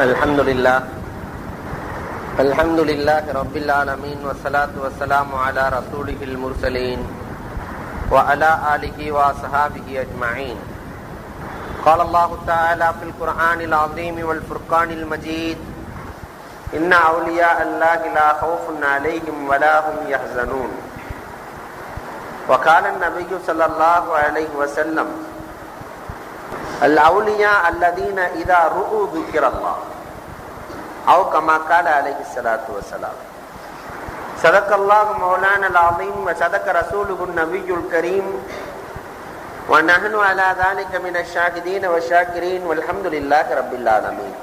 الحمد لله الحمد لله رب العالمين والصلاة والسلام على رسوله المرسلين وعلى آله وصحابه أجمعين قال الله تعالى في القرآن العظيم والفرقان المجيد إن أولياء الله لا خوف عليهم ولا هم يحزنون وقال النبي صلى الله عليه وسلم الأولياء الذين إذا رؤوا ذكر الله أو كما قال عليه الصلاة والسلام صدق الله مولانا العظيم وصدق رسوله النبي الكريم ونحن على ذلك من الشاهدين والشاكرين والحمد لله رب العالمين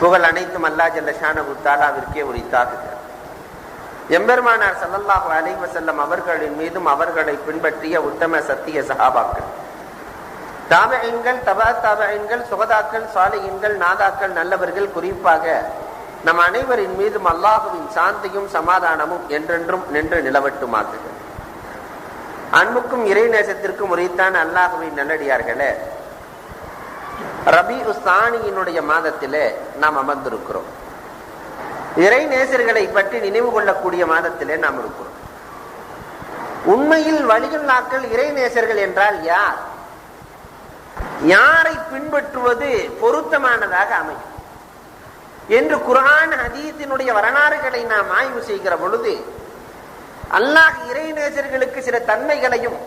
புகழ் அனைத்தும் அல்லா ஜல்ல ஷானபு தாலாவிற்கே உரித்தாகுக எம்பெருமானார் சல்லல்லாஹு அலைஹி வஸல்லம் அவர்களின் மீதும் அவர்களை பின்பற்றிய உத்தம சத்திய சஹாபாக்கள் தாபகங்கள் தபா தாபகங்கள் சுகதாக்கள் சாலையின்கள் நாதாக்கள் நல்லவர்கள் குறிப்பாக நம் அனைவரின் மீதும் அல்லாஹுவின் சாந்தியும் சமாதானமும் என்றென்றும் நின்று நிலவட்டுமாக்குக அன்புக்கும் இறை நேசத்திற்கும் உரைத்தான் அல்லாஹுவின் நல்லடியார்களே ரபி உஸ்தானியினுடைய மாதத்திலே நாம் அமர்ந்திருக்கிறோம். இறை நேசர்களை பற்றி நினைவு கொள்ளக்கூடிய மாதத்திலே நாம் இருக்கிறோம். உண்மையில் வழிகளாக்கள் இறை நேசர்கள் என்றால் யார்? யாரை பின்பற்றுவது பொருத்தமானதாக அமையும்? என்று குரான் ஹதீத்தினுடைய வரலாறுகளை நாம் ஆய்வு செய்கிற பொழுது அல்லாஹ் இறைநேசர்களுக்கு சில தன்மைகளையும்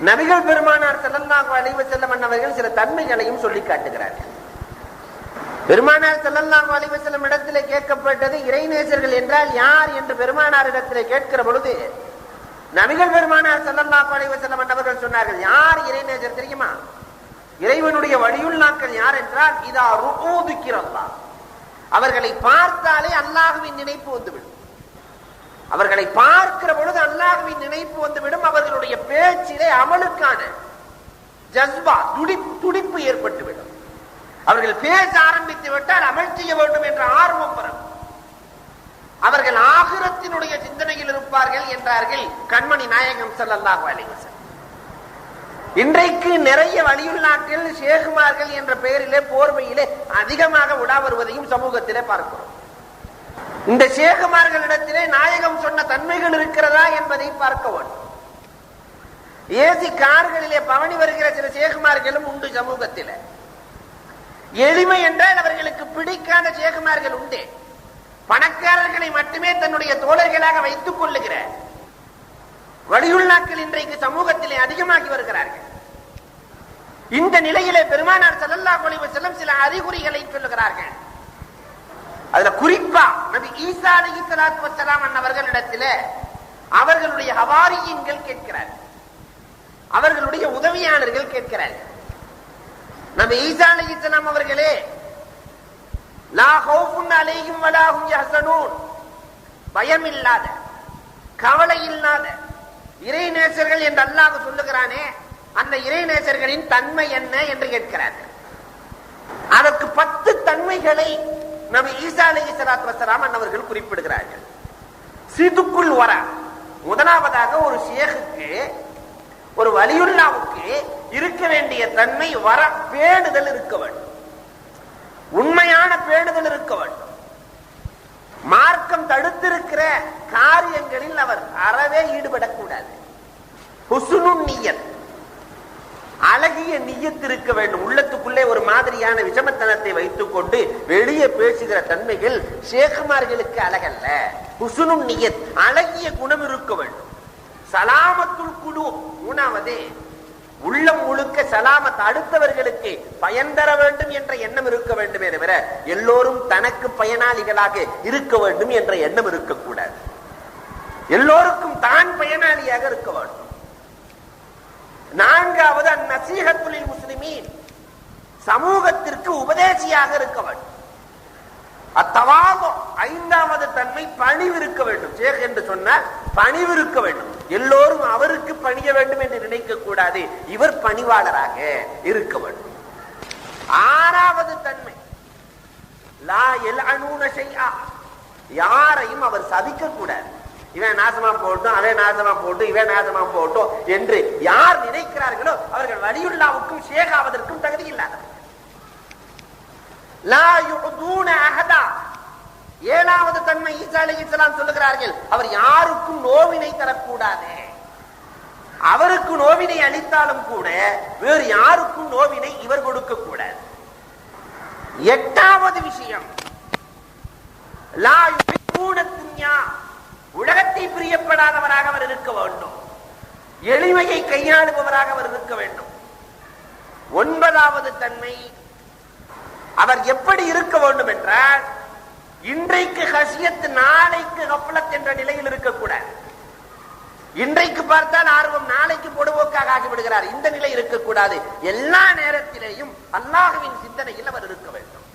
நபிகள் பெருமானார் செல்லல்லாஹு அலைவ செல்லம் அவர்கள் சில தன்மைகளையும் சொல்லி காட்டுகிறார்கள். பெருமானார் செல்லல்லாஹு அலைவ செல்லம் இடத்திலே கேட்கப்பட்டது இறைநேசர்கள் என்றால் யார் என்று பெருமானார் இடத்திலே கேட்கிற பொழுது நபிகள் பெருமானார் செல்லல்லா பழைய செல்லம் அவர்கள் சொன்னார்கள் யார் இறைநேசர் தெரியுமா? இறைவனுடைய வழியுள்ளாக்கள் யார் என்றால் இதா ருக்கிறல்லா அவர்களை பார்த்தாலே அல்லாஹுவின் நினைப்பு வந்துவிடும். அவர்களை பார்க்கிற பொழுது அல்லாஹுவின் நினைப்பு வந்துவிடும். அவர்களுடைய பேச்சிலே அமலுக்கான ஜஸ்பா துடிப்பு துடிப்பு ஏற்பட்டுவிடும். அவர்கள் பேச ஆரம்பித்து விட்டால் அமல் செய்ய வேண்டும் என்ற ஆர்வம் வரும். அவர்கள் ஆகிரத்தினுடைய சிந்தனையில் இருப்பார்கள் என்றார்கள் கண்மணி நாயகம் செல்லல்லாஹு அலைவசன் இன்றைக்கு நிறைய வழியுள்ளாக்கள் சேகுமார்கள் என்ற பெயரிலே போர்வையிலே அதிகமாக உலா வருவதையும் சமூகத்திலே பார்க்கிறோம். இந்த சேகுமார்களிடத்திலே நாயகம் சொன்ன தன்மைகள் இருக்கிறதா என்பதை பார்க்க வேண்டும். ஏசி கார்களிலே பவனி வருகிற சில சேகுமார்களும் உண்டு சமூகத்தில். எளிமை என்றால் அவர்களுக்கு பிடிக்காத சேகுமார்கள் உண்டு. பணக்காரர்களை மட்டுமே தன்னுடைய தோழர்களாக வைத்துக் கொள்ளுகிற வழியுள்ளாக்கள் இன்றைக்கு சமூகத்திலே அதிகமாகி வருகிறார்கள். இந்த நிலையிலே பெருமானார் செல்லல்லா பொழிவு செல்லும் சில அறிகுறிகளை சொல்லுகிறார்கள். அதுல குறிப்பா நபி ஈசா அலி சலாத்து வசலாம் அன்னவர்களிடத்துல அவர்களுடைய ஹவாரியின்கள் கேட்கிறார். அவர்களுடைய உதவியாளர்கள் கேட்கிறார். நம்ம ஈசா அலி இஸ்லாம் அவர்களே பயம் இல்லாத கவலை இல்லாத இறை நேசர்கள் என்று அல்லாஹ் சொல்லுகிறானே அந்த இறை நேசர்களின் தன்மை என்ன என்று கேட்கிறார்கள். அதற்கு பத்து தன்மைகளை நபி ஈசா அலி சலாத்து வசலாம் அவர்கள் குறிப்பிடுகிறார்கள். சிதுக்குள் வர முதலாவதாக ஒரு ஷேகுக்கு ஒரு வலியுல்லாவுக்கு இருக்க வேண்டிய தன்மை வர பேணுதல் இருக்க வேண்டும். உண்மையான பேணுதல் இருக்க வேண்டும். மார்க்கம் தடுத்திருக்கிற காரியங்களில் அவர் அறவே ஈடுபடக்கூடாது. நீயத். அழகிய நீயத்து இருக்க வேண்டும். உள்ளத்துக்குள்ளே ஒரு மாதிரியான விஷமத்தனத்தை வைத்துக் கொண்டு வெளியே பேசுகிற தன்மைகள் சேகுமார்களுக்கு அழகல்ல. குசுனும் நியத். அழகிய குணம் இருக்க வேண்டும். சலாமத்துள் குழு மூணாவது உள்ளம் முழுக்க சலாமத் அடுத்தவர்களுக்கு பயன் தர வேண்டும் என்ற எண்ணம் இருக்க வேண்டுமே தவிர எல்லோரும் தனக்கு பயனாளிகளாக இருக்க வேண்டும் என்ற எண்ணம் இருக்கக்கூடாது. எல்லோருக்கும் தான் பயனாளியாக இருக்க வேண்டும். நான்காவது அந்நசீகத்துலில் முஸ்லிமின் சமூகத்திற்கு உபதேசியாக இருக்க வேண்டும். அத்தவாகம் ஐந்தாவது தன்மை பணிவு இருக்க வேண்டும். சேக் என்று சொன்னால் பணிவு இருக்க வேண்டும். எல்லோரும் அவருக்கு பணிய வேண்டும் என்று நினைக்க கூடாது. இவர் பணிவாளராக இருக்க வேண்டும். ஆறாவது தன்மை. லா எல் யாரையும் அவர் சதிக்க கூடாது. இவன் நாசமா போட்டும் அவன் நாசமா போட்டும் இவன் நாசமா போட்டும் என்று யார் நினைக்கிறார்களோ அவர்கள் வலியுள்ளாவுக்கும் ஷேகாவதற்கும் தகுதி இல்லாதவர் லா ஏழாவது தன்மை ஈசா அலைஹிஸ்ஸலாம் சொல்லுகிறார்கள் அவர் யாருக்கும் நோவினை தரக்கூடாது. அவருக்கு நோவினை அளித்தாலும் கூட வேறு யாருக்கும் நோவினை இவர் கொடுக்க கூடாது எட்டாவது விஷயம் உலகத்தை பிரியப்படாதவராக அவர் இருக்க வேண்டும். எளிமையை கையாளுபவராக அவர் இருக்க வேண்டும். ஒன்பதாவது தன்மை அவர் எப்படி இருக்க வேண்டும் என்றால் இன்றைக்கு ஹசியத்து நாளைக்கு கப்பலத் என்ற நிலையில் இருக்கக்கூடாது இன்றைக்கு பார்த்தால் ஆர்வம் நாளைக்கு பொடுபோக்காக ஆகிவிடுகிறார். இந்த நிலை இருக்கக்கூடாது. எல்லா நேரத்திலேயும் அல்லாஹுவின் சிந்தனையில் அவர் இருக்க வேண்டும்.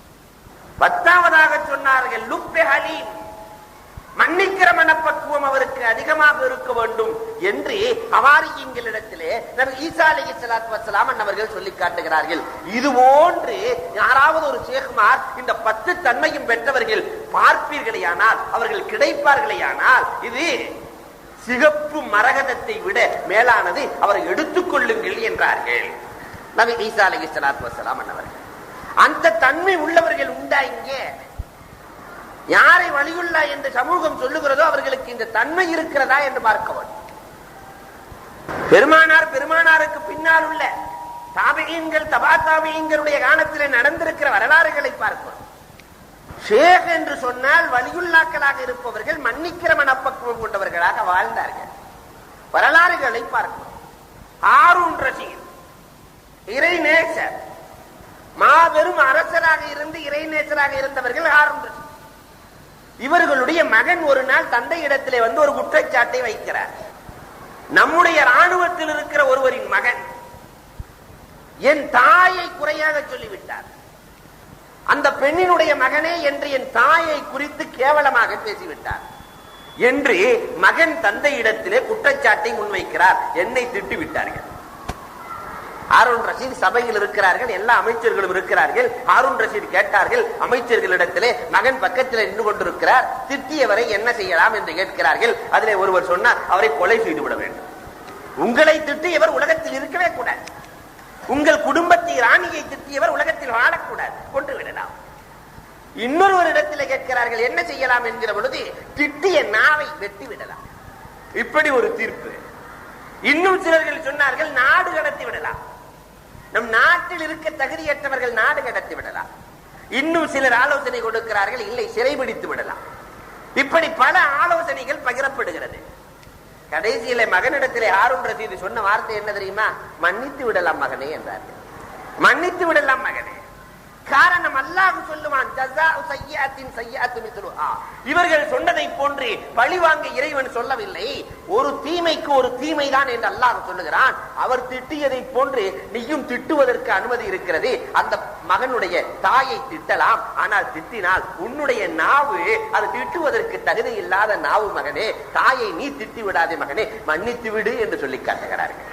பத்தாவதாக சொன்னார்கள் லுப்பே ஹலீம். மன்னிக்கிற மனப்பக்குவம் அவருக்கு அதிகமாக இருக்க வேண்டும் என்று அவாரியிங்களிடத்திலே நபி ஈசா அலி சலாத் வசலாம் அவர்கள் சொல்லி காட்டுகிறார்கள். இது போன்று யாராவது ஒரு சேகுமார் இந்த பத்து தன்மையும் பெற்றவர்கள் பார்ப்பீர்களேயானால் அவர்கள் கிடைப்பார்களேயானால் இது சிகப்பு மரகதத்தை விட மேலானது அவரை எடுத்துக் கொள்ளுங்கள் என்றார்கள். நபி ஈசா அலி சலாத்து வசலாம் அவர்கள் அந்த தன்மை உள்ளவர்கள் உண்டா இங்கே? யாரை வழியுள்ளா என்று சமூகம் சொல்லுகிறதோ அவர்களுக்கு இந்த தன்மை இருக்கிறதா என்று பார்க்க வேண்டும். பெருமானார் பெருமானாருக்கு பின்னால் உள்ள தாபியங்கள் தபா தாபியங்களுடைய காலத்தில் நடந்திருக்கிற வரலாறுகளை பார்க்கிறோம் ஷேக் என்று சொன்னால் வலியுள்ளாக்களாக இருப்பவர்கள் மன்னிக்கிற மனப்பக்குவம் கொண்டவர்களாக வாழ்ந்தார்கள். வரலாறுகளை பார்க்கிறோம் ஆரூன் ரஷீத் இறைநேசர் மாபெரும் அரசராக இருந்து இறைநேசராக இருந்தவர்கள் ஆரூன் ரஷீத். இவர்களுடைய மகன் ஒரு நாள் தந்தை இடத்திலே வந்து ஒரு குற்றச்சாட்டை வைக்கிறார். நம்முடைய ராணுவத்தில் இருக்கிற ஒருவரின் மகன் என் தாயை குறையாக சொல்லிவிட்டார். அந்த பெண்ணினுடைய மகனே என்று என் தாயை குறித்து கேவலமாக பேசிவிட்டார். என்று மகன் தந்தையிடத்திலே குற்றச்சாட்டை முன்வைக்கிறார். என்னை திட்டுவிட்டார்கள். ஹாரூன் ரஷீத் சபையில் இருக்கிறார்கள் எல்லா அமைச்சர்களும் இருக்கிறார்கள். ஹாரூன் ரஷீத் கேட்டார்கள் அமைச்சர்களிடத்திலே மகன் பக்கத்தில் நின்று கொண்டிருக்கிறார் திட்டியவரை என்ன செய்யலாம் என்று கேட்கிறார்கள். அதிலே ஒருவர் சொன்னார் அவரை கொலை செய்து விட வேண்டும். உங்களை திட்டியவர் உலகத்தில் இருக்கவே கூடாது. உங்கள் குடும்பத்தை ராணியை திட்டியவர் உலகத்தில் வாழக்கூடாது. கொண்டு விடலாம். இன்னொரு இடத்தில் கேட்கிறார்கள் என்ன செய்யலாம் என்கிற பொழுது திட்டிய நாவை வெட்டி விடலாம். இப்படி ஒரு தீர்ப்பு. இன்னும் சிலர்கள் சொன்னார்கள் நாடு கடத்தி விடலாம். நம் நாட்டில் இருக்க தகுதியற்றவர்கள் நாடு கடத்தி விடலாம். இன்னும் சிலர் ஆலோசனை கொடுக்கிறார்கள் இல்லை சிறைபிடித்து விடலாம். இப்படி பல ஆலோசனைகள் பகிரப்படுகிறது. கடைசியில மகனிடத்திலே ஆறும் ரசீது சொன்ன வார்த்தை என்ன தெரியுமா? மன்னித்து விடலாம் மகனே என்றார்கள். மன்னித்து விடலாம் மகனே. காரணம் அல்லாஹ் சொல்லுவான் இவர்கள் சொன்னதை போன்று பழிவாங்க இறைவன் சொல்லவில்லை. ஒரு தீமைக்கு ஒரு தீமைதான் என்று அல்லாஹ் சொல்லுகிறான். அவர் திட்டியதை போன்று நீயும் திட்டுவதற்கு அனுமதி இருக்கிறது. அந்த மகனுடைய தாயை திட்டலாம். ஆனால் திட்டினால் உன்னுடைய நாவு அது திட்டுவதற்கு தகுதி இல்லாத நாவு மகனே தாயை நீ திட்டி விடாதே மகனே மன்னித்து விடு என்று சொல்லி காட்டுகிறார்கள்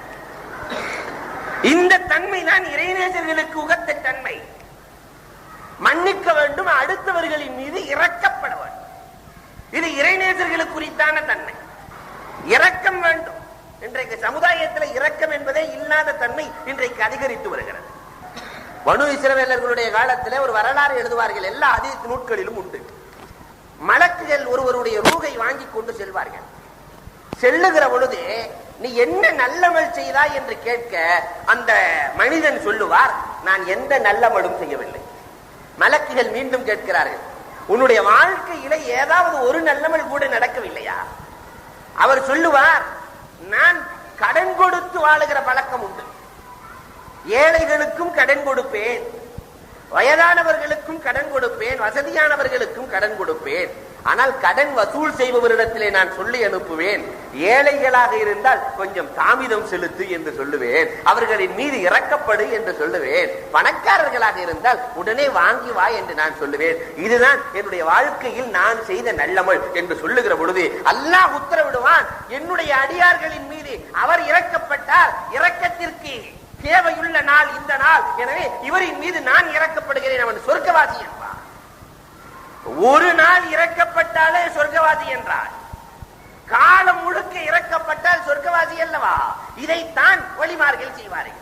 இந்த தன்மை தான் இறைநேசர்களுக்கு உகத்த தன்மை. மன்னிக்க வேண்டும் அடுத்தவர்களின் மீது இறக்கப்பட வேண்டும். இது இறைநேசர்களுக்கு குறித்தான தன்மை. இரக்கம் வேண்டும். இன்றைக்கு சமுதாயத்தில் இரக்கம் என்பதே இல்லாத தன்மை இன்றைக்கு அதிகரித்து வருகிறது. மனு இஸ்ரவேலர்களுடைய காலத்தில் ஒரு வரலாறு எழுதுவார்கள். எல்லா அதிக நூட்களிலும் உண்டு. மலக்குகள் ஒருவருடைய ரூகை வாங்கி கொண்டு செல்வார்கள். செல்லுகிற பொழுது நீ என்ன நல்லமல் செய்தாய்? என்று கேட்க அந்த மனிதன் சொல்லுவார் நான் எந்த நல்லமலும் செய்யவில்லை. மலக்குகள் மீண்டும் கேட்கிறார்கள். உன்னுடைய வாழ்க்கையில ஏதாவது ஒரு நல்லமல் கூட நடக்கவில்லையா? அவர் சொல்லுவார் நான் கடன் கொடுத்து வாழுகிற பழக்கம் உண்டு. ஏழைகளுக்கும் கடன் கொடுப்பேன். வயதானவர்களுக்கும் கடன் கொடுப்பேன். வசதியானவர்களுக்கும் கடன் கொடுப்பேன். ஆனால் கடன் வசூல் செய்பவரிடத்திலே நான் சொல்லி அனுப்புவேன். ஏழைகளாக இருந்தால் கொஞ்சம் தாமிதம் செலுத்து என்று சொல்லுவேன். அவர்களின் மீது இறக்கப்படு என்று சொல்லுவேன். பணக்காரர்களாக இருந்தால் உடனே வாங்கி வா என்று நான் சொல்லுவேன். இதுதான் என்னுடைய வாழ்க்கையில் நான் செய்த நல்லமல் என்று சொல்லுகிற பொழுது அல்லாஹ் உத்தரவிடுவான் என்னுடைய அடியார்களின் மீது அவர் இறக்கப்பட்டால் இறக்கத்திற்கு தேவையுள்ள நாள் இந்த நாள். எனவே இவரின் மீது நான் இறக்கப்படுகிறேன். அவன் சொர்க்கவாசி என்பான். ஒரு நாள் இறக்க சொர்க்கவாசி என்றார். காலம் முழுக்க இறக்கப்பட்டால் சொர்க்கவாசி அல்லவா? இதைத்தான் வழிமார்கள் செய்வார்கள்.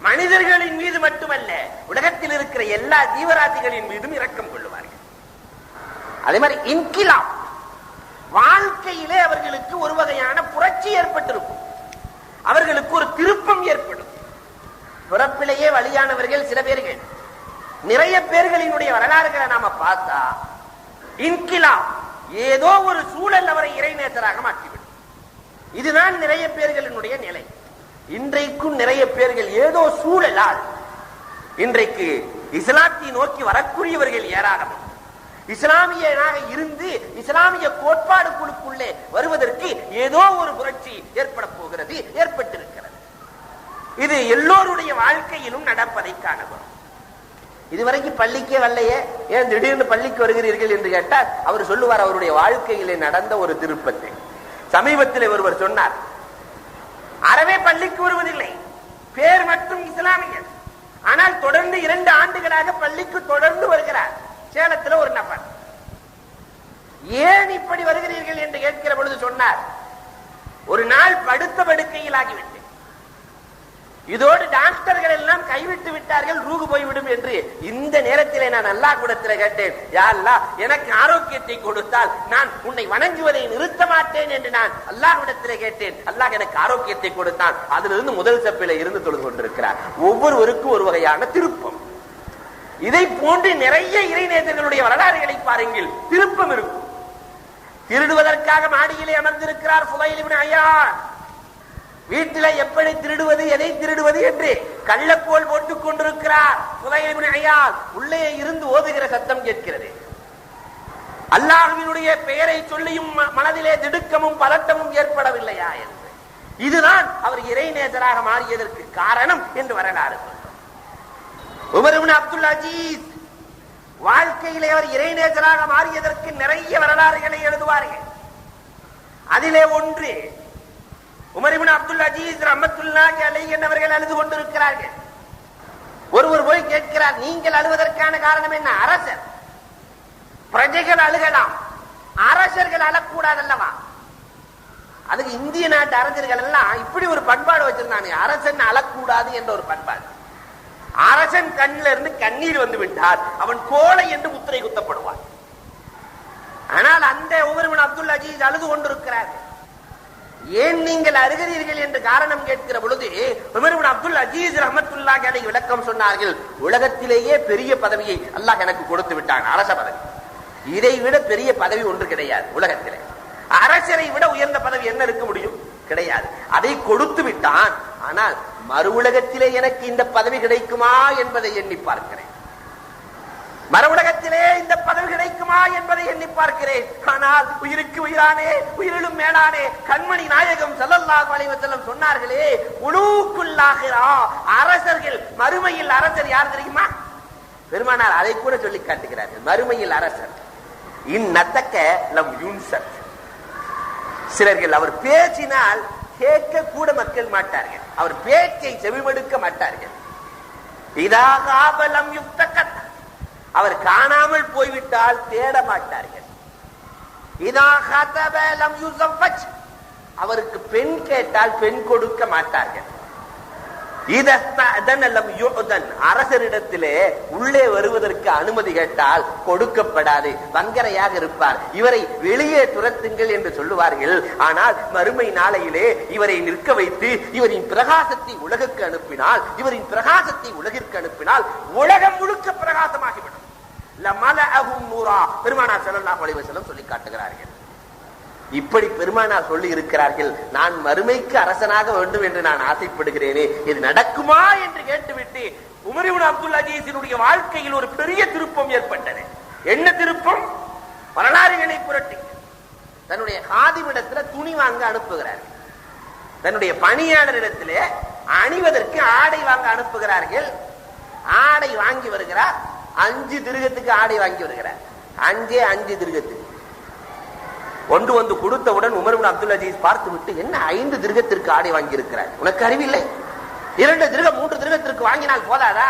மனிதர்களின் மீது மட்டுமல்ல உலகத்தில் இருக்கிற எல்லா ஜீவராசிகளின் மீதும் இரக்கம் கொள்ளுவார்கள். அதே மாதிரி இன்கிலாம் வாழ்க்கையிலே அவர்களுக்கு ஒரு வகையான புரட்சி ஏற்பட்டிருக்கும். அவர்களுக்கு ஒரு திருப்பம் ஏற்படும். பிறப்பிலேயே வழியானவர்கள் சில பேர்கள். நிறைய பேர்களினுடைய வரலாறுகளை நாம பார்த்தா இன்கிலாப் ஏதோ ஒரு சூழல் அவரை இறைநேசராக மாற்றிவிடும். இதுதான் நிறைய பேர்களினுடைய நிலை. இன்றைக்கும் நிறைய பேர்கள் ஏதோ சூழலால் இன்றைக்கு இஸ்லாத்தை நோக்கி வரக்கூடியவர்கள் ஏராளம். இஸ்லாமியனாக இருந்து இஸ்லாமிய கோட்பாடு குழுக்குள்ளே வருவதற்கு ஏதோ ஒரு புரட்சி ஏற்பட போகிறது ஏற்பட்டிருக்கிறது. இது எல்லோருடைய வாழ்க்கையிலும் நடப்பதை காணப்படும் இதுவரைக்கும் பள்ளிக்கே வரலையே. ஏன் திடீர்னு பள்ளிக்கு வருகிறீர்கள் என்று கேட்டால் அவர் சொல்லுவார் அவருடைய வாழ்க்கையிலே நடந்த ஒரு திருப்பத்தை. சமீபத்தில் ஒருவர் சொன்னார் அறவே பள்ளிக்கு வருவதில்லை. பேர் மட்டும் இஸ்லாமியர். ஆனால் தொடர்ந்து இரண்டு ஆண்டுகளாக பள்ளிக்கு தொடர்ந்து வருகிறார். சேலத்தில் ஒரு நபர். ஏன் இப்படி வருகிறீர்கள் என்று கேட்கிற பொழுது சொன்னார் ஒரு நாள் படுத்த படுக்கையில் ஆகிவிட்டு இதோடு டாக்டர்கள் எல்லாம் கைவிட்டு விட்டார்கள் ரூகு போய்விடும் என்று இந்த நேரத்திலே நான் அல்லாஹ் கூடத்தில் கேட்டேன். யா எனக்கு ஆரோக்கியத்தை கொடுத்தால் நான் உன்னை வணங்குவதை நிறுத்த மாட்டேன் என்று நான் அல்லாஹ்விடத்திலே கேட்டேன். அல்லாஹ் எனக்கு ஆரோக்கியத்தை கொடுத்தான். அதிலிருந்து முதல் செப்பில இருந்து தொழுது கொண்டிருக்கிறார். ஒவ்வொருவருக்கும் ஒரு வகையான திருப்பம். இதை போன்று நிறைய இறைநேதர்களுடைய வரலாறுகளை பாருங்கள். திருப்பம் இருக்கும். திருடுவதற்காக மாடியிலே அமர்ந்திருக்கிறார் புதையில் ஐயா வீட்டில எப்படி திருடுவது எதை திருடுவது என்று கள்ளக்கோல் போட்டுக் கொண்டிருக்கிறார் புதையில் உள்ளே இருந்து ஓதுகிற சத்தம் கேட்கிறது. அல்லாஹுவினுடைய பெயரை சொல்லியும் ம- மனதிலே திடுக்கமும் பதட்டமும் ஏற்படவில்லையா என்று. இதுதான் அவர் இறைநேசராக மாறியதற்கு காரணம் என்று வரலாறு சொல்லும். அப்துல் அஜீஸ் வாழ்க்கையிலே அவர் இறைநேசராக மாறியதற்கு நிறைய வரலாறுகளை எழுதுவார்கள். அதிலே ஒன்று உமர் அப்துல் அஜீஸ் ரஹ்மத்துல்லாஹி அலைஹி அவர்கள் அழுது கொண்டிருக்கிறார்கள். ஒருவர் போய் கேட்கிறார் நீங்கள் அழுவதற்கான காரணம் என்ன? அரசர். பிரஜைகள் அழுகலாம். அரசர்கள் அழக்கூடாது அல்லவா அதுக்கு இந்திய நாட்டு அரசர்கள் எல்லாம் இப்படி ஒரு பண்பாடு வச்சிருந்தாங்க. அரசன் அழக்கூடாது என்ற ஒரு பண்பாடு. அரசன் கண்ணில் இருந்து கண்ணீர் வந்து விட்டால் அவன் கோலை என்று முத்திரை குத்தப்படுவான். ஆனால் அந்த ஒவ்வொருவன் அப்துல் அஜீஸ் அழுது கொண்டிருக்கிறார்கள் ஏன் நீங்கள் அருகிறீர்கள் என்று காரணம் கேட்கிற பொழுது உமர்பின் அப்துல் அஜீஸ் ரஹமத்துல்லாஹி அதை விளக்கம் சொன்னார்கள் உலகத்திலேயே பெரிய பதவியை அல்லாஹ் எனக்கு கொடுத்து விட்டான் அரச பதவி. இதை விட பெரிய பதவி ஒன்று கிடையாது உலகத்திலே. அரசரை விட உயர்ந்த பதவி என்ன இருக்க முடியும்? கிடையாது. அதை கொடுத்து விட்டான் ஆனால் மறு உலகத்திலே எனக்கு இந்த பதவி கிடைக்குமா என்பதை எண்ணி பார்க்கிறேன். மறு உலகத்திலே இந்த பதவி கிடைக்குமா என்பதை எண்ணி பார்க்கிறேன். ஆனால் உயிருக்கு உயிரானே உயிரிலும் மேலானே கண்மணி நாயகம் ஸல்லல்லாஹு அலைஹி வஸல்லம் சொன்னார்களே உலூக்குல்லாகிறா அரசர்கள் மறுமையில் அரசர் யார் தெரியுமா? பெருமானார் அதை கூட சொல்லி காட்டுகிறார்கள். மறுமையில் அரசர். இந்நத்தக்க லம் யூன்சர். சிலர்கள் அவர் பேசினால் கேட்க கூட மக்கள் மாட்டார்கள். அவர் பேச்சை செவிமடுக்க மாட்டார்கள். இதாக ஆபலம் யுக்த அவர் காணாமல் போய்விட்டால் தேட மாட்டார்கள். அவருக்கு பெண் கேட்டால் பெண் கொடுக்க மாட்டார்கள். அரசரிடத்திலே உள்ளே வருவதற்கு அனுமதி கேட்டால் கொடுக்கப்படாது. வங்கரையாக இருப்பார். இவரை வெளியே துரத்துங்கள் என்று சொல்லுவார்கள். ஆனால் மறுமை நாளையிலே இவரை நிற்க வைத்து இவரின் பிரகாசத்தை உலகுக்கு அனுப்பினால் இவரின் பிரகாசத்தை உலகிற்கு அனுப்பினால் உலகம் முழுக்க பிரகாசமாகிவிடும். பெருமானார் ஸல்லல்லாஹு அலைஹி வஸல்லம் சொல்லி காட்டுகிறார்கள். இப்படி பெருமானார் சொல்லி இருக்கிறார்கள். நான் மறுமைக்கு அரசனாக வேண்டும் என்று நான் ஆசைப்படுகிறேனே. இது நடக்குமா என்று கேட்டுவிட்டு உமரிபுன் அப்துல் அஜீஸினுடைய வாழ்க்கையில் ஒரு பெரிய திருப்பம் ஏற்பட்டது. என்ன திருப்பம்? வரலாறுகளை புரட்டி. தன்னுடைய காதிமிடத்துல துணி வாங்க அனுப்புகிறார்கள். தன்னுடைய பணியாளரிடத்திலே அணிவதற்கு ஆடை வாங்க அனுப்புகிறார்கள். ஆடை வாங்கி வருகிறார். அஞ்சு திருகத்துக்கு ஆடை வாங்கி வருகிறார். அஞ்சே அஞ்சு திருகத்துக்கு. கொண்டு வந்து கொடுத்தவுடன் உமர் அப்துல் அஜீஸ் பார்த்து விட்டு என்ன ஐந்து திருகத்திற்கு ஆடை வாங்கி இருக்கிறார் உனக்கு அறிவில்லை இரண்டு திருகம் மூன்று திருகத்திற்கு வாங்கினால் போதாதா?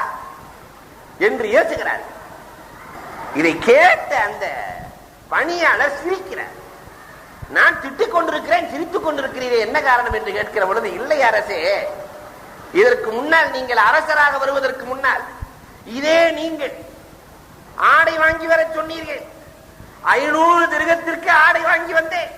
என்று ஏசுகிறார் இதை கேட்ட அந்த பணியாளர் சிரிக்கிறார். நான் திட்டிக் கொண்டிருக்கிறேன் சிரித்துக் கொண்டிருக்கிறீர்கள் என்ன காரணம்? என்று கேட்கிற பொழுது இல்லை அரசே இதற்கு முன்னால் நீங்கள் அரசராக வருவதற்கு முன்னால் இதே நீங்கள் ஆடை வாங்கி வர சொன்னீர்கள். ஐநூறு திருகத்திற்கு ஆடை வாங்கி வந்தேன்.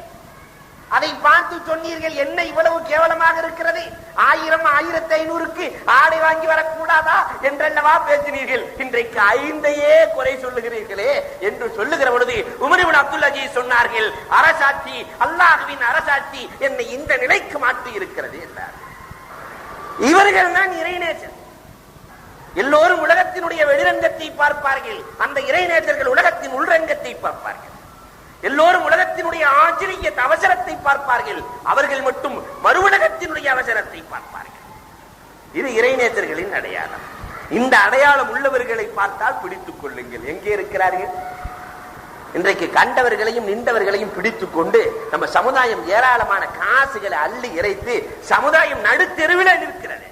அதை பார்த்து சொன்னீர்கள் என்ன இவ்வளவு கேவலமாக இருக்கிறது? ஆயிரம் ஆயிரத்தி ஐநூறுக்கு ஆடை வாங்கி வரக்கூடாதா என்றல்லவா பேசினீர்கள்? இன்றைக்கு ஐந்தையே குறை சொல்லுகிறீர்களே என்று சொல்லுகிற பொழுது உமரிபுல் அப்துல் சொன்னார்கள் அரசாட்சி அல்லாஹுவின் அரசாட்சி என்னை இந்த நிலைக்கு மாற்றி இருக்கிறது என்றார் இவர்கள் தான் இறைநேசர் எல்லோரும் உலகத்தினுடைய வெளிரங்கத்தை பார்ப்பார்கள். அந்த இறைநேசர்கள் உலகத்தின் உள்ரங்கத்தை பார்ப்பார்கள். எல்லோரும் உலகத்தினுடைய ஆச்சரிய அவசரத்தை பார்ப்பார்கள். அவர்கள் மட்டும் மறு உலகத்தினுடைய அவசரத்தை பார்ப்பார்கள். இது இறைநேசர்களின் அடையாளம். இந்த அடையாளம் உள்ளவர்களை பார்த்தால் பிடித்துக் கொள்ளுங்கள். எங்கே இருக்கிறார்கள்? இன்றைக்கு கண்டவர்களையும் நின்றவர்களையும் பிடித்துக் கொண்டு நம்ம சமுதாயம் ஏராளமான காசுகளை அள்ளி இறைத்து சமுதாயம் நடுத்தெருவில் நிற்கிறது.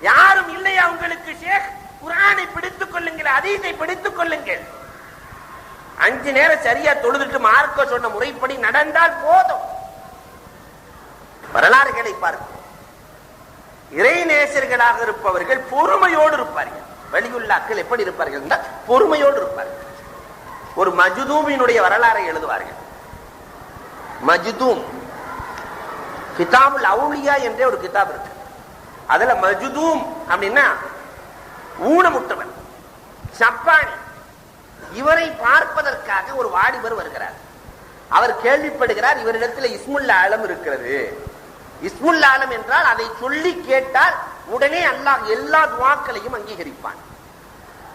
யாரும் இல்லையா உங்களுக்கு ஷேக்? குரானை பிடித்துக் கொள்ளுங்கள் அதீதை பிடித்துக் கொள்ளுங்கள். அஞ்சு நேரம் சரியா தொழுதுட்டு மார்க்க சொன்ன முறைப்படி நடந்தால் போதும். வரலாறுகளை பார்ப்போம். இறைநேசர்களாக இருப்பவர்கள் பொறுமையோடு இருப்பார்கள். வெளியுள்ளாக்கள் எப்படி இருப்பார்கள் என்றால் பொறுமையோடு இருப்பார்கள். ஒரு மஜுதூமினுடைய வரலாறை எழுதுவார்கள். மஜுதூம் கிதாபுல் அவுலியா என்றே ஒரு கிதாப் இருக்கு. அதுல மஜுதூம் அப்படின்னா ஊனமுட்டவன் சப்பானி. இவரை பார்ப்பதற்காக ஒரு வாடிபர் வருகிறார். அவர் கேள்விப்படுகிறார் இவரிடத்தில் இஸ்முல் ஆலம் இருக்கிறது. இஸ்முல் ஆலம் என்றால் அதை சொல்லி கேட்டால் உடனே அல்லாஹ் எல்லா துவாக்களையும் அங்கீகரிப்பான்.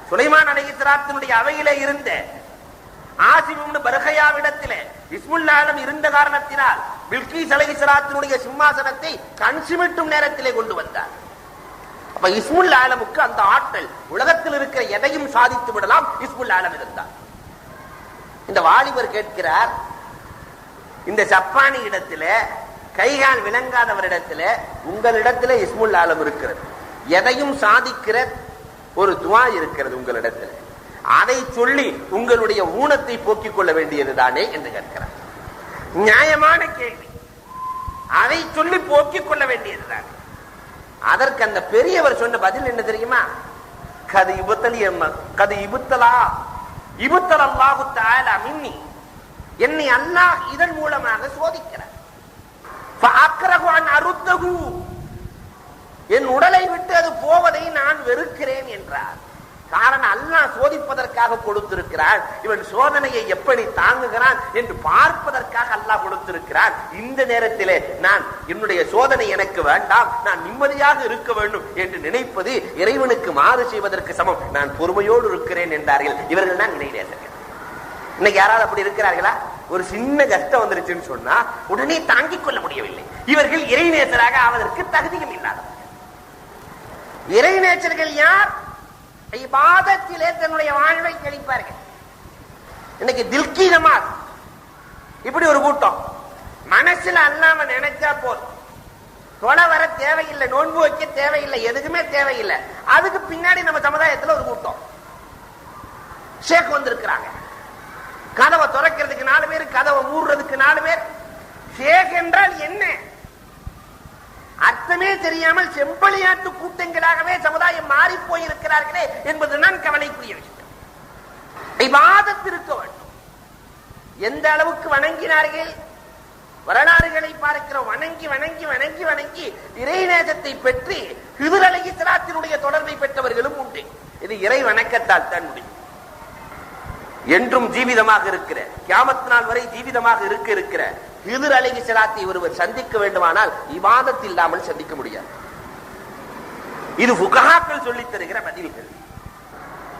சுலைமான் அலைஹிஸ்ஸலாத்தினுடைய அவையிலே இருந்த ஆசிபும் பர்ஹயாவிடத்திலே இஸ்முல்லாலம் இருந்த காரணத்தினால் பில்கீஸ் அலைஹிஸ்ஸலாத்தினுடைய சிம்மாசனத்தை கண் சிமிட்டும் நேரத்திலே கொண்டு வந்தார். அப்ப இஸ்முல் ஆலமுக்கு அந்த ஆற்றல் உலகத்தில் இருக்கிற எதையும் சாதித்து விடலாம் இஸ்முல் ஆலம் இருந்தார். இந்த வாலிபர் கேட்கிறார் இந்த சப்பானி இடத்துல கைகால் விளங்காதவரிடத்துல உங்களிடத்துல இஸ்முல் ஆலம் இருக்கிறது. எதையும் சாதிக்கிற ஒரு துவா இருக்கிறது உங்களிடத்துல. அதை சொல்லி உங்களுடைய ஊனத்தை போக்கிக் கொள்ள வேண்டியதுதானே என்று கேட்கிறார். நியாயமான கேள்வி. அதை சொல்லி போக்கிக் கொள்ள வேண்டியதுதானே. அதற்கு அந்த பெரியவர் சொன்ன பதில் என்ன தெரியுமா? கது இபுத்தலி கது இபுத்தலா இபுத்தல் அல்லாஹு தஆலா மின்னி. என்னை அல்லாஹ் இதன் மூலமாக சோதிக்கிறார். ஃபஅக்ரஹு என் உடலை விட்டு அது போவதை நான் வெறுக்கிறேன் என்றார். காரணம் அல்லாஹ் சோதிப்பதற்காக கொடுத்திருக்கிறான் இவன் சோதனையை எப்படி தாங்குகிறான் என்று பார்ப்பதற்காக அல்லாஹ் கொடுத்திருக்கிறான் இந்த நேரத்திலே நான் என்னுடைய சோதனை எனக்கு வேண்டாம். நான் நிம்மதியாக இருக்க வேண்டும் என்று நினைப்பது இறைவனுக்கு மாறு செய்வதற்கு சமம். நான் பொறுமையோடு இருக்கிறேன் என்றார்கள். இவர்கள் தான் நினைவேசர்கள் இன்னைக்கு யாராவது அப்படி இருக்கிறார்களா? ஒரு சின்ன கஷ்டம் வந்துருச்சுன்னு சொன்னா உடனே தாங்கிக் கொள்ள முடியவில்லை. இவர்கள் இறைநேசராக ஆவதற்கு தகுதியும் இல்லாத இறைநேச்சர்கள் யார்? இபாதத்திலே தன்னுடைய வாழ்வை கழிப்பார்கள் இன்னைக்கு தில்கி நமாஸ் இப்படி ஒரு கூட்டம். மனசுல அல்லாம நினைச்சா போதும். தொலை வர தேவையில்லை நோன்பு வைக்க தேவையில்லை எதுக்குமே தேவையில்லை. அதுக்கு பின்னாடி நம்ம சமுதாயத்துல ஒரு கூட்டம். ஷேக் வந்திருக்கிறாங்க. கதவை துறக்கிறதுக்கு நாலு பேர் கதவை மூடுறதுக்கு நாலு பேர். ஷேக் என்றால் என்ன? அர்த்தமே தெரியாமல் செம்பளியாட்டு கூட்டங்களாகவே சமுதாயம் மாறி போயிருக்கிறார்களே என்பதுதான் கவலைக்குரிய விஷயம். விவாதத்து இருக்க வேண்டும். எந்த அளவுக்கு வணங்கினார்கள்? வரலாறுகளை பார்க்கிறோம் வணங்கி வணங்கி வணங்கி வணங்கி இறைநேசத்தை பெற்று ஹிதுரலகி சிலாத்தினுடைய தொடர்பை பெற்றவர்களும் உண்டு. இது இறை வணக்கத்தால் தான் முடியும். என்றும் ஜீவிதமாக இருக்கிற கியாமத் நாள் வரை ஜீவிதமாக இருக்க இருக்கிற ஹிதுர் அலகி செலாத்தி ஒருவர் சந்திக்க வேண்டுமானால் இவாதத்தில் இல்லாமல் சந்திக்க முடியாது. இது புகாக்கள் சொல்லித் தருகிற பதில்கள்.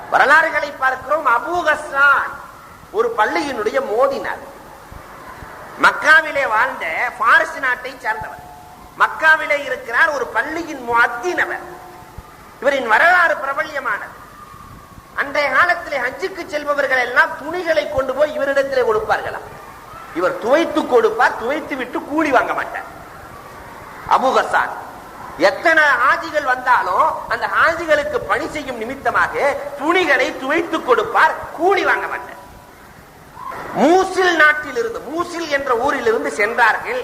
வரலாறுகளை பார்க்கிறோம். அபூகஸ்தான் ஒரு பள்ளியினுடைய மோதினார். மக்காவிலே வாழ்ந்த பாரசு நாட்டை சார்ந்தவர். மக்காவிலே இருக்கிறார் ஒரு பள்ளியின் முஅத்தினவர். இவரின் வரலாறு பிரபல்யமானது. அன்றைய காலத்திலே ஹஜ்ஜுக்கு செல்பவர்கள் எல்லாம் துணிகளை கொண்டு போய் இவரிடத்திலே கொடுப்பார்களாம். இவர் துவைத்து கொடுப்பார் துவைத்து விட்டு கூலி வாங்க மாட்டார். அபுகசான் எத்தனை ஆஜிகள் வந்தாலும் அந்த ஆஜிகளுக்கு பணி செய்யும் நிமித்தமாக துணிகளை துவைத்து கொடுப்பார் கூலி வாங்க மாட்டார். மூசில் நாட்டில் இருந்து மூசில் என்ற ஊரில் இருந்து சென்றார்கள்.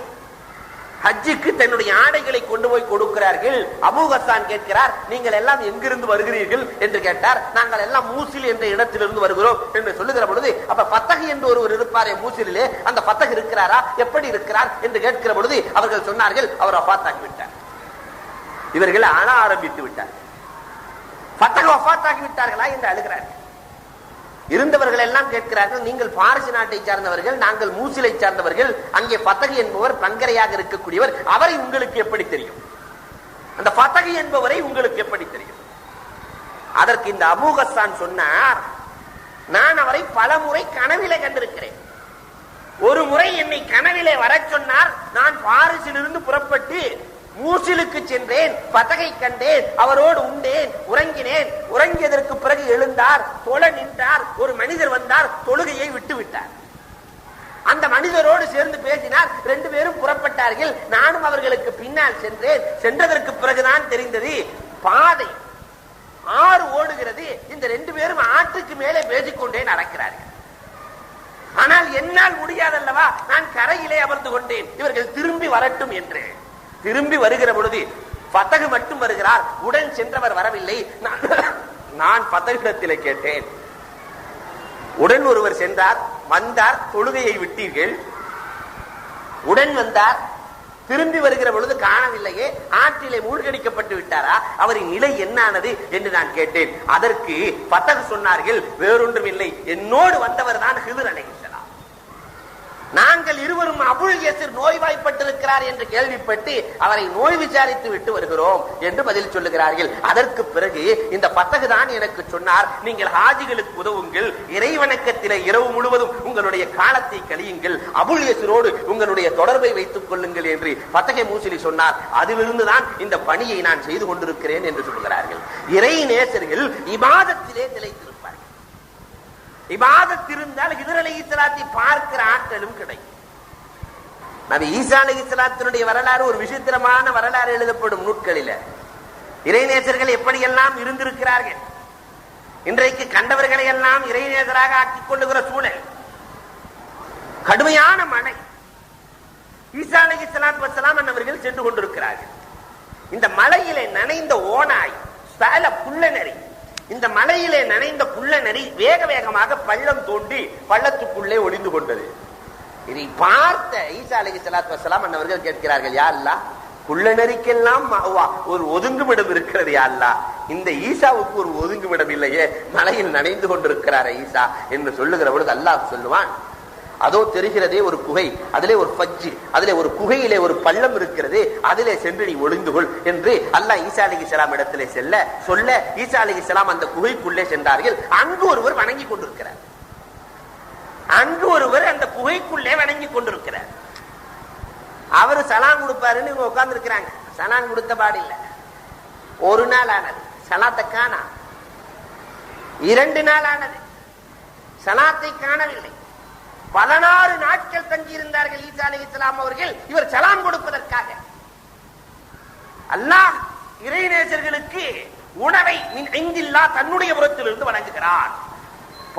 ஹஜ்ஜுக்கு தன்னுடைய ஆடைகளை கொண்டு போய் கொடுக்கிறார்கள். அபூ கேட்கிறார் நீங்கள் எல்லாம் எங்கிருந்து வருகிறீர்கள்? என்று கேட்டார். நாங்கள் எல்லாம் மூசில் என்ற இடத்திலிருந்து வருகிறோம் என்று சொல்லுகிற பொழுது அப்ப பத்தகு என்று ஒருவர் இருப்பாரே மூசிலே அந்த பத்தகு இருக்கிறாரா? எப்படி இருக்கிறார்? என்று கேட்கிற பொழுது அவர்கள் சொன்னார்கள் அவர் அப்பாத்தாக்கி விட்டார். இவர்கள் அழ ஆரம்பித்து விட்டார் பத்தக அஃபாத்தாக்கி விட்டார்களா? என்று அழுகிறார்கள். இருந்தவர்கள் எல்லாம் கேட்கிறார்கள் நீங்கள் பாரசி நாட்டை சார்ந்தவர்கள் நாங்கள் மூசிலை சார்ந்தவர்கள் அங்கே பத்தகி என்பவர் பங்கரையாக இருக்கக்கூடியவர் அவரை உங்களுக்கு எப்படி தெரியும்? அந்த பத்தகி என்பவரை உங்களுக்கு எப்படி தெரியும்? அதற்கு இந்த அபூகஸ்தான் சொன்னார் நான் அவரை பல முறை கனவிலே கண்டிருக்கிறேன். ஒரு முறை என்னை கனவிலே வர சொன்னார் நான் பாரிசிலிருந்து புறப்பட்டு மூசிலுக்கு சென்றேன் பதகை கண்டேன் அவரோடு உண்டேன் உறங்கினேன். உறங்கியதற்கு பிறகு எழுந்தார் தொழ நின்றார் ஒரு மனிதர் வந்தார் தொழுகையை விட்டு விட்டார் அந்த மனிதரோடு சேர்ந்து பேசினார் ரெண்டு பேரும் புறப்பட்டார்கள். நானும் அவர்களுக்கு பின்னால் சென்றேன். சென்றதற்கு பிறகுதான் தெரிந்தது பாதை. ஆறு ஓடுகிறது. இந்த ரெண்டு பேரும் ஆற்றுக்கு மேலே பேசிக்கொண்டே நடக்கிறார்கள். ஆனால் என்னால் முடியாதல்லவா நான் கரையிலே அமர்ந்து கொண்டேன். இவர்கள் திரும்பி வரட்டும் என்று திரும்பி வருகிற பொழுது பத்தகு மட்டும் வருகிறார். உடன் சென்றவர் வரவில்லை. நான் நான் கேட்டேன். உடன் ஒருவர் சென்றார். வந்தார். தொழுகையை விட்டீர்கள். உடன் வந்தார். திரும்பி வருகிற பொழுது காணவில்லையே. ஆற்றிலே மூழ்கடிக்கப்பட்டு விட்டாரா? அவரின் நிலை என்னானது என்று நான் கேட்டேன். அதற்கு பத்தகு சொன்னார்கள் வேறொன்றும் இல்லை என்னோடு வந்தவர் தான் ஹிதர் நாங்கள் இருவரும் அபுல் எசிர் நோய்வாய்ப்பட்டிருக்கிறார் என்று கேள்விப்பட்டு அவரை நோய் விசாரித்து விட்டு வருகிறோம் என்று பதில் சொல்லுகிறார்கள். அதற்கு பிறகு இந்த பத்தகு தான் எனக்கு சொன்னார் நீங்கள் ஹாஜிகளுக்கு உதவுங்கள். இறைவணக்கத்திலே இரவு முழுவதும் உங்களுடைய காலத்தை கழியுங்கள். அபுல் எசிரோடு உங்களுடைய தொடர்பை வைத்துக் கொள்ளுங்கள் என்று பத்தகை மூசிலி சொன்னார். அதிலிருந்துதான் இந்த பணியை நான் செய்து கொண்டிருக்கிறேன் என்று சொல்கிறார்கள் இறை நேசர்கள் இமாதத்திலே நிலைத்திருப்பார்கள் இபாதத் இருந்தால் ஹிதர் அலி இஸ்லாத்தை பார்க்கிற ஆற்றலும் கிடைக்கும். நபி ஈசா அலி இஸ்லாத்தினுடைய வரலாறு ஒரு விசித்திரமான வரலாறு எழுதப்படும் நூட்களில இறைநேசர்கள் எப்படியெல்லாம் இருந்திருக்கிறார்கள்? இன்றைக்கு கண்டவர்களை எல்லாம் இறைநேசராக ஆக்கிக் கொள்ளுகிற சூழல். கடுமையான மழை. ஈசா அலி இஸ்லாத் வசலாம் அன்னவர்கள் சென்று கொண்டிருக்கிறார்கள். இந்த மலையிலே நனைந்த ஓனாய் சல புள்ள நெறி இந்த மலையிலே நனைந்த புள்ள நரி வேக வேகமாக பள்ளம் தோண்டி பள்ளத்துக்குள்ளே ஒளிந்து கொண்டது. இதை பார்த்த ஈசா அலி சலாத் வசலாம் அன்னவர்கள் கேட்கிறார்கள் யாருல்லா அல்லா புள்ள நெறிக்கெல்லாம் ஒரு ஒதுங்குமிடம் இருக்கிறது யாருல்லா இந்த ஈசாவுக்கு ஒரு ஒதுங்குமிடம் இல்லையே மலையில் நனைந்து கொண்டிருக்கிறாரே ஈசா என்று சொல்லுகிற பொழுது அல்லாஹ் சொல்லுவான் அதோ தெரிகிறதே ஒரு குகை அதிலே ஒரு பஜ்ஜி அதிலே ஒரு குகையிலே ஒரு பள்ளம் இருக்கிறது அதிலே சென்று நீ ஒளிந்து கொள் என்று அல்லாஹ் ஈசா அலி இஸ்லாம் இடத்திலே செல்ல சொல்ல ஈசா அலி இஸ்லாம் அந்த குகைக்குள்ளே சென்றார்கள். அங்கு ஒருவர் வணங்கி கொண்டிருக்கிறார். அங்கு ஒருவர் அந்த குகைக்குள்ளே வணங்கி கொண்டிருக்கிறார். அவர் சலாம் கொடுப்பாருன்னு இவங்க உட்கார்ந்து இருக்கிறாங்க சலாம் கொடுத்த பாடில்லை ஒரு நாள் ஆனது சலாத்தை காணா. இரண்டு நாள் ஆனது சலாத்தை காணவில்லை. பதினாறு நாட்கள் தங்கியிருந்தார்கள் ஈசா அலி இஸ்லாம் அவர்கள். இவர் சலாம் கொடுப்பதற்காக. அல்லாஹ் இறைநேசர்களுக்கு உணவை ஐந்தில்லா தன்னுடைய புறத்திலிருந்து வழங்குகிறார்.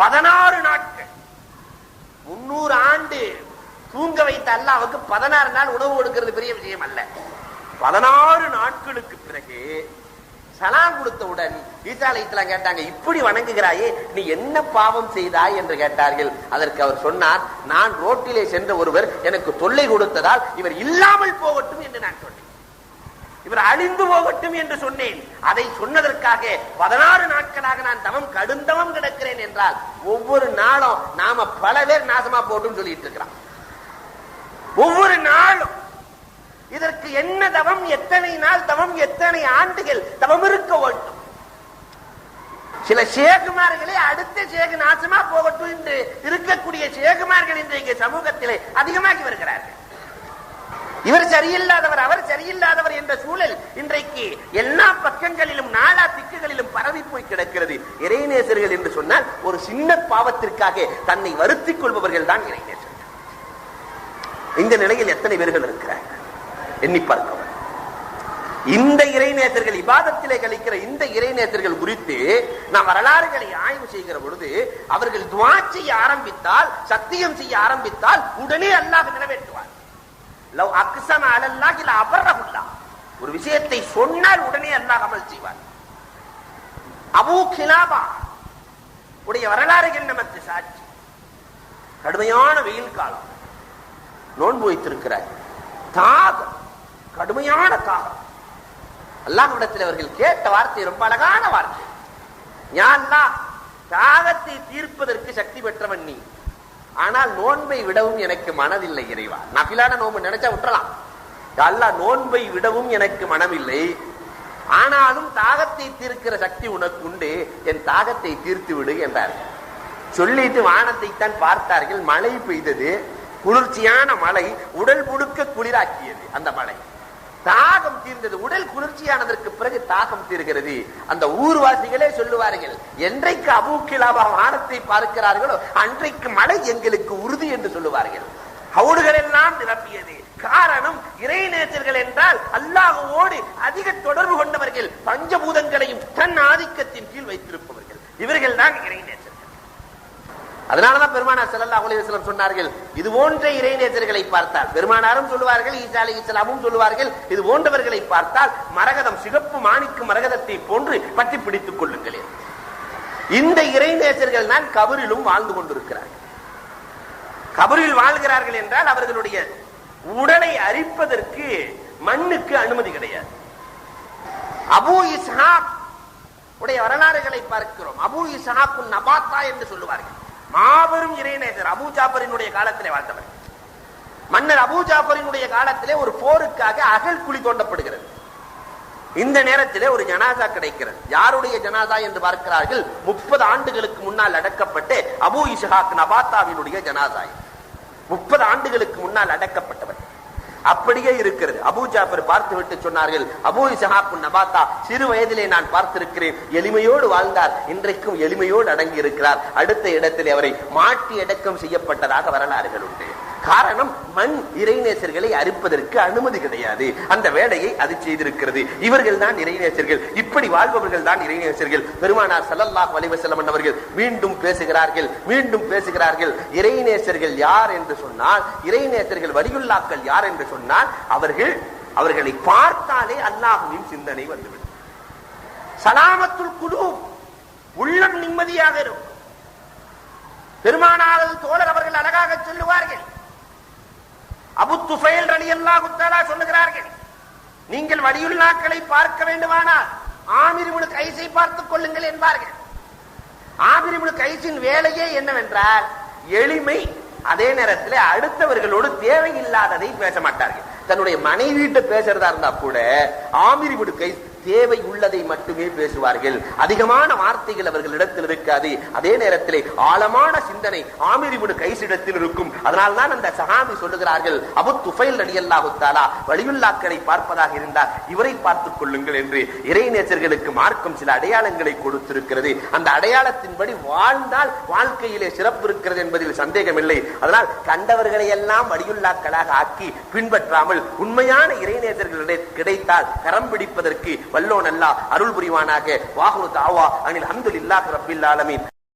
பதினாறு நாட்கள். முன்னூறு ஆண்டு தூங்க வைத்த அல்லாவுக்கு பதினாறு நாள் உணவு கொடுக்கிறது பெரிய விஷயம் அல்ல. பதினாறு நாட்களுக்கு பிறகு சலாம் கொடுத்தவுடன் ஈசா கேட்டாங்க இப்படி வணங்குகிறாயே நீ என்ன பாவம் செய்தாய் என்று கேட்டார்கள். அதற்கு அவர் சொன்னார் நான் ரோட்டிலே சென்ற ஒருவர் எனக்கு தொல்லை கொடுத்ததால் இவர் இல்லாமல் போகட்டும் என்று நான் சொன்னேன். இவர் அழிந்து போகட்டும் என்று சொன்னேன். அதை சொன்னதற்காக பதினாறு நாட்களாக நான் தவம் கடுந்தவம் கிடக்கிறேன் என்றால் ஒவ்வொரு நாளும் நாம பல பேர் நாசமா போட்டும் சொல்லிட்டு இருக்கிறான் ஒவ்வொரு நாளும் இதற்கு என்ன தவம் எத்தனை நாள் தவம் எத்தனை ஆண்டுகள் தவம் இருக்க வேண்டும்? சில சேகுமார்களே அடுத்த சேகு நாசமா போகட்டும் என்று இருக்கக்கூடிய சேகுமார்கள் இன்றைக்கு சமூகத்திலே அதிகமாகி வருகிறார்கள். இவர் சரியில்லாதவர் அவர் சரியில்லாதவர் என்ற சூழல் இன்றைக்கு எல்லா பக்கங்களிலும் நாலா திக்குகளிலும் பரவி போய் கிடக்கிறது. இறைநேசர்கள் என்று சொன்னால் ஒரு சின்ன பாவத்திற்காக தன்னை வருத்திக் கொள்பவர்கள் தான் இறைநேசர்கள். இந்த நிலையில் எத்தனை பேர்கள் இருக்கிறார்கள்? எண்ணி பார்க்கவர் இந்த இறைநேசர்கள் இபாதத்திலே கழிக்கிற இந்த இறைநேசர்கள் குறித்து நாம் வரலாறுகளை ஆய்வு செய்கிற பொழுது அவர்கள் துவா செய்ய ஆரம்பித்தால் சத்தியம் செய்ய ஆரம்பித்தால் உடனே அல்லாஹ் நிறைவேற்றுவார். லவ் அலல்லாஹ் இல்ல ஒரு விஷயத்தை சொன்னால் உடனே அல்லாஹ் அமல் செய்வார். அபூ கிலாபா உடைய வரலாறுகள் நமக்கு சாட்சி. கடுமையான வெயில் காலம். நோன்பு வைத்திருக்கிறார். தாகம். கடுமையான தாகம் அல்லாஹ்விடத்தில் அவர்கள் கேட்ட வார்த்தை ரொம்ப அழகான வார்த்தை. யா தாகத்தை தீர்ப்பதற்கு சக்தி பெற்றவன் நீ. ஆனால் நோன்பை விடவும் எனக்கு மனதில்லை இறைவா. நபிலான நோன்பு நினைச்சா விட்டுறலாம். அல்லா நோன்பை விடவும் எனக்கு மனமில்லை. ஆனாலும் தாகத்தை தீர்க்கிற சக்தி உனக்கு உண்டு. என் தாகத்தை தீர்த்து விடு என்றார்கள் சொல்லிட்டு வானத்தை தான் பார்த்தார்கள். மழை பெய்தது. குளிர்ச்சியான மழை உடல் முழுக்க குளிராக்கியது அந்த மழை. தாகம் தீர்ந்தது உடல் குளிர்ச்சியானதற்கு பிறகு தாகம் தீர்கிறது. அந்த ஊர்வாசிகளே சொல்லுவார்கள் என்றைக்கு அபூக்கிலாபா வானத்தை பார்க்கிறார்களோ அன்றைக்கு மழை எங்களுக்கு உறுதி என்று சொல்லுவார்கள். ஹவுடுகள் எல்லாம் நிரப்பியது காரணம் இறைநேசர்கள் என்றால் அல்லாஹுவோடு அதிக தொடர்பு கொண்டவர்கள் பஞ்சபூதங்களையும் தன் ஆதிக்கத்தின் கீழ் வைத்திருப்பவர்கள். இவர்கள் தான் இறைநேசர்கள் அதனாலதான் பெருமானார் செல்லல்லா அலைஹி வஸல்லம் சொன்னார்கள் இது போன்ற இறைநேசர்களை பார்த்தால் பெருமானாரும் சொல்லுவார்கள் ஈசா இஸ்லாமும் சொல்லுவார்கள் இது போன்றவர்களை பார்த்தால் மரகதம் சிகப்பு மாணிக்கு மரகதத்தை போன்று பற்றி பிடித்துக் கொள்ளுங்களேன் இந்த இறைநேசர்கள் தான் கபரிலும் வாழ்ந்து கொண்டிருக்கிறார்கள். கபரில் வாழ்கிறார்கள் என்றால் அவர்களுடைய உடலை அரிப்பதற்கு மண்ணுக்கு அனுமதி கிடையாது. அபூ இஸ்ஹாப் உடைய வரலாறுகளை பார்க்கிறோம். அபூ இஸ்ஹாப் நபாத்தா என்று சொல்லுவார்கள். மாபெரும் இறைநேசர் அபு ஜாபரினுடைய காலத்திலே வாழ்ந்தவர். மன்னர் அபு ஜாபரினுடைய காலத்திலே ஒரு போருக்காக அகல் குழி தோண்டப்படுகிறது. இந்த நேரத்திலே ஒரு ஜனாதா கிடைக்கிறது. யாருடைய ஜனாதா என்று பார்க்கிறார்கள்? முப்பது ஆண்டுகளுக்கு முன்னால் அடக்கப்பட்டு அபூ இஷாக் நபாத்தாவினுடைய ஜனாதா முப்பது ஆண்டுகளுக்கு முன்னால் அடக்கப்பட்டவர். அப்படியே இருக்கிறது. அபூ ஜாஃபர் பார்த்து விட்டு சொன்னார்கள் அபு இசஹாக்கு நபாத்தா சிறு வயதிலே நான் பார்த்திருக்கிறேன். எளிமையோடு வாழ்ந்தார். இன்றைக்கும் எளிமையோடு அடங்கி இருக்கிறார் அடுத்த இடத்திலே அவரை மாட்டி அடக்கம் செய்யப்பட்டதாக வரலாறுகள் உண்டு. காரணம் மண் இறைநேசர்களை அறுப்பதற்கு அனுமதி கிடையாது. அந்த வேலையை அது செய்திருக்கிறது. இவர்கள் தான் இறைநேசர்கள் இப்படி வாழ்பவர்கள் தான் இறைநேசர்கள் பெருமானார் சல்லல்லாஹ் வலிவசல்லம் அவர்கள் மீண்டும் பேசுகிறார்கள் மீண்டும் பேசுகிறார்கள். இறைநேசர்கள் யார் என்று சொன்னால் இறைநேசர்கள் வலியுள்ளாக்கள் யார் என்று சொன்னால் அவர்கள் அவர்களை பார்த்தாலே அல்லாஹுவின் சிந்தனை வந்துவிடும். சலாமத்துள் குழு உள்ளம் நிம்மதியாக இருக்கும். பெருமானாரது தோழர் அவர்கள் அழகாக சொல்லுவார்கள் அபு துஃபைல் ரலி அல்லா குத்தாலா சொல்லுகிறார்கள் நீங்கள் வலியுல்லாக்களை பார்க்க வேண்டுமானால் ஆமிரிமுனு கைசை பார்த்துக் கொள்ளுங்கள் என்பார்கள். ஆமிரிமுனு கைசின் வேலையே என்னவென்றால் எளிமை அதே நேரத்தில் அடுத்தவர்களோடு தேவையில்லாததை பேச மாட்டார்கள். தன்னுடைய மனைவிட்டு பேசுறதா இருந்தா கூட ஆமிரிமுடு கை தேவை உள்ளதை மட்டுமே பேசுவார்கள். அதிகமான வார்த்தைகள் அவர்களிடத்தில் இருக்காது. அதே நேரத்திலே ஆழமான சிந்தனை ஆமிரிமுடு கைசிடத்தில் இருக்கும். அதனால்தான் அந்த சகாமி சொல்லுகிறார்கள் அபு துஃபைல் ரலியல்லாஹு வலியுல்லாக்களை பார்ப்பதாக இருந்தால் இவரை பார்த்துக் கொள்ளுங்கள் என்று. இறைநேச்சர்களுக்கு மார்க்கம் சில அடையாளங்களை கொடுத்திருக்கிறது. அந்த அடையாளத்தின்படி வாழ்ந்தால் வாழ்க்கையிலே சிறப்பு இருக்கிறது என்பதில் சந்தேகமில்லை. அதனால் கண்டவர்களை எல்லாம் வலியுல்லாக்களாக ஆக்கி பின்பற்றாமல் உண்மையான இறைநேசர்களிடம் கிடைத்தால் கரம் பிடிப்பதற்கு வல்லோன் அல்லாஹ் அருள் புரிவானாக வாகுரு தாவா அனில் அஹமதுல்லாஹி ரப்பில் ஆலமீன்